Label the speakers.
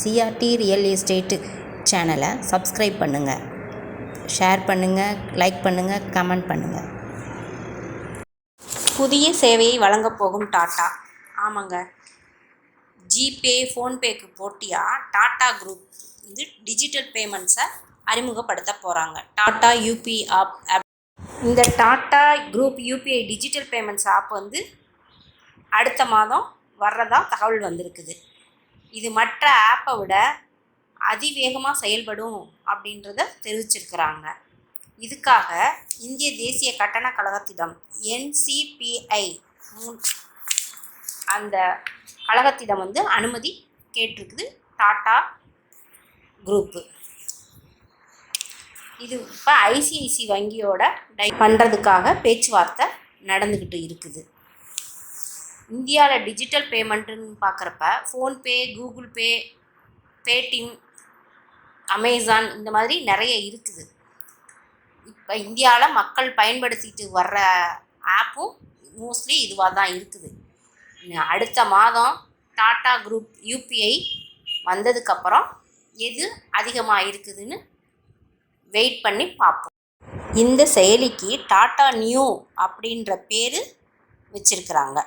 Speaker 1: CRT real estate சேனலை subscribe பண்ணுங்கள் share பண்ணுங்கள் லைக் பண்ணுங்கள் கமெண்ட் பண்ணுங்கள் புதிய சேவையை வழங்கப் போகும் டாட்டா. ஆமாங்க. ஜிபே ஃபோன்பேக்கு போட்டியாக டாட்டா குரூப். வந்து டிஜிட்டல் பேமெண்ட்ஸை அறிமுகப்படுத்த போகிறாங்க டாட்டா யூபி ஆப் ஆப். இந்த Tata group UPI digital payments app வந்து அடுத்த மாதம் வர்றதா தகவல் வந்திருக்குது. இது மற்ற ஆப்பை விட அதிவேகமாக செயல்படும் அப்படின்றத தெரிவிச்சிருக்கிறாங்க. இதுக்காக இந்திய தேசிய கட்டண கழகத்திடம் என்சிபிஐ அந்த கழகத்திடம் வந்து அனுமதி கேட்டிருக்குது டாட்டா குரூப்பு இது இப்போ ஐசிஐசி வங்கியோட டை பண்ணுறதுக்காக பேச்சுவார்த்தை நடந்துக்கிட்டு இருக்குது. இந்தியாவில் டிஜிட்டல் பேமெண்ட்டுன்னு பார்க்குறப்ப PhonePe Google Pay Paytm Amazon இந்த மாதிரி நிறைய இருக்குது. இப்போ இந்தியாவில் மக்கள் பயன்படுத்திட்டு வர்ற ஆப்பும் மோஸ்ட்லி இதுவாக தான் இருக்குது. அடுத்த மாதம் டாடா குரூப் யூபிஐ வந்ததுக்கப்புறம் எது அதிகமாக இருக்குதுன்னு வெயிட் பண்ணி பார்ப்போம். இந்த செயலிக்கு டாடா நியூ அப்படின்ற பேர் வச்சுருக்கிறாங்க.